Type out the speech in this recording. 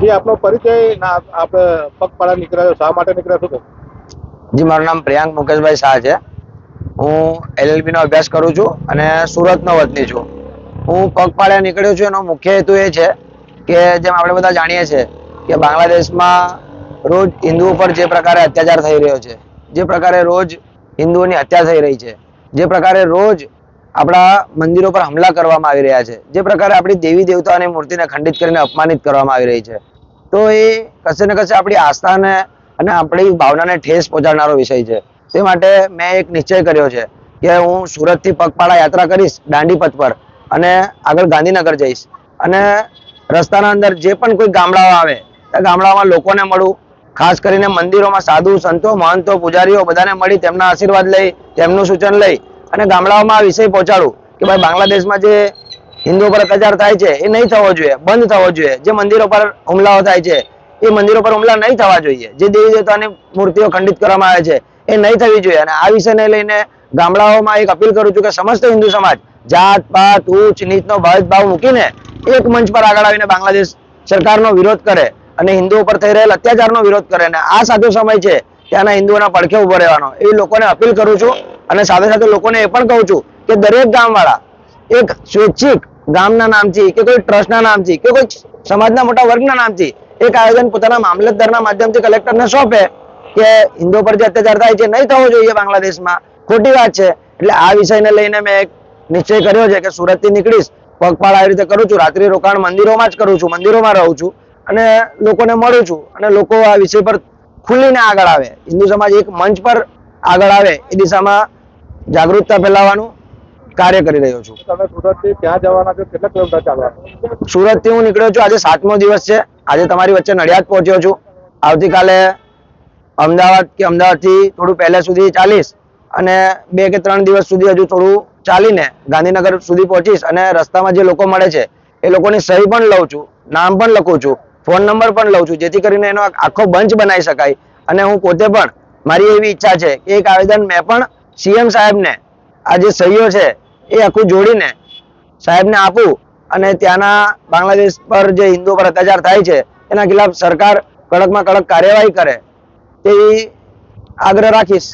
જે આપનો પરિચય ના આપણે પગપાળા નીકળ્યા શા માટે નીકળ્યા છો જી, મારું નામ પ્રિયાંક મુકેશભાઈ શાહ છે. હું એલએલબી નો અભ્યાસ કરું છું અને સુરતનો વતની છું. હું પગપાળે નીકળ્યો છું, એનો મુખ્ય હેતુ એ છે કે જેમ આપણે બધા જાણીએ છીએ કે બાંગ્લાદેશમાં રોજ હિન્દુઓ પર જે પ્રકારે અત્યાચાર થઈ રહ્યો છે, જે પ્રકારે રોજ હિન્દુઓની હત્યા થઈ રહી છે, જે પ્રકારે રોજ આપણા મંદિરો પર હુમલા કરવામાં આવી રહ્યા છે, જે પ્રકારે આપણી દેવી દેવતાઓની મૂર્તિને ખંડિત કરીને અપમાનિત કરવામાં આવી રહી છે. તો એ કશે ને કશે આપણી આસ્થાને અને આપણી ભાવનાને ઠેસ પહોંચાડનારો વિષય છે. તે માટે મેં એક નિશ્ચય કર્યો છે કે હું સુરતથી પગપાળા યાત્રા કરીશ દાંડીપથ પર અને આગળ ગાંધીનગર જઈશ. અને રસ્તાના અંદર જે પણ કોઈ ગામડાઓ આવે તે ગામડાઓમાં લોકોને મળું. ખાસ કરીને મંદિરોમાં સાધુ, સંતો, મહંતો, પૂજારીઓ બધાને મળી તેમના આશીર્વાદ લઈ, તેમનું સૂચન લઈ અને ગામડાઓમાં આ વિષય પહોંચાડું કે ભાઈ બાંગ્લાદેશમાં જે હિન્દુઓ પર અત્યાચાર થાય છે, એ નહીં થવો જોઈએ, બંધ થવો જોઈએ. જે મંદિરો પર હુમલાઓ થાય છે, એ મંદિરો પર હુમલા નહીં થવા જોઈએ. જે દેવી દેવતાની મૂર્તિઓ ખંડિત કરવામાં આવે છે, એ નહીં થવી જોઈએ. અને આ વિષયને લઈને ગામડાઓમાં એક અપીલ કરું છું કે સમસ્ત હિન્દુ સમાજ, જાત, પાત ઉચ્ચ નીચનો ભેદભાવ મૂકીને એક મંચ પર આગળ આવીને બાંગ્લાદેશ સરકારનો વિરોધ કરે અને હિન્દુઓ પર થઈ રહેલ અત્યાચારનો વિરોધ કરે અને આ સાચો સમય છે ત્યાંના હિન્દુઓના પડખે ઊભો રહેવાનો. એ લોકોને અપીલ કરું છું અને સાથે સાથે લોકોને એ પણ કહું છું કે દરેક ગામવાળા એક સ્વૈચ્છિક ગામના નામથી કે કોઈ ટ્રસ્ટના નામથી કે કોઈ સમાજના મોટા વર્ગના નામથી એક આયોજન પોતાના મામલતદારના માધ્યમથી કલેક્ટરને સોંપે કે હિન્દુઓ પર જે અત્યાચાર થાય છે નહીં થવો જોઈએ બાંગ્લાદેશમાં. ખોટી વાત છે. એટલે આ વિષયને લઈને મેં એક નિશ્ચય કર્યો છે કે સુરતથી નીકળીશ. પગપાળ આવી રીતે કરું છું. રાત્રિ રોકાણ મંદિરોમાં જ કરું છું. મંદિરોમાં રહું છું. અને લોકોને મળું છું. અને લોકો આ વિષય પર ખુલીને આગળ આવે. હિન્દુ સમાજ એક મંચ પર આગળ આવે. એ દિશામાં જાગૃતતા ફેલાવવાનું કાર્ય કરી રહ્યો છું. તમે સુરતથી ક્યાં જવાના છો કેટલા કિલોમીટર ચાલવા સુરતથી હું નીકળ્યો છું આજે સાતમો દિવસ છે. આજે તમારી વચ્ચે નડિયાદ પહોંચ્યો છું. આવતીકાલે અમદાવાદ કે અમદાવાદથી થોડું પહેલા સુધી ચાલીશ અને બે કે ત્રણ દિવસ સુધી હજુ થોડું ચાલીને ગાંધીનગર સુધી પહોંચીશ અને રસ્તામાં જે લોકો મળે છે એ લોકોની સહી પણ લઉં છું નામ પણ લખું છું ફોન નંબર પણ લઉં છું જેથી કરીને એનો આખો બંચ બનાવી શકાય. અને હું પોતે પણ મારી એવી ઈચ્છા છે કે એક આવેદન મેં પણ સીએમ સાહેબને આ જે સહીઓ છે એ આખું જોડીને સાહેબને આપું અને ત્યાંના બાંગ્લાદેશ પર જે હિન્દુઓ પર અત્યાચાર થાય છે, એના ખિલાફ સરકાર કડકમાં કડક કાર્યવાહી કરે તેવી આગ્રહ રાખીશ.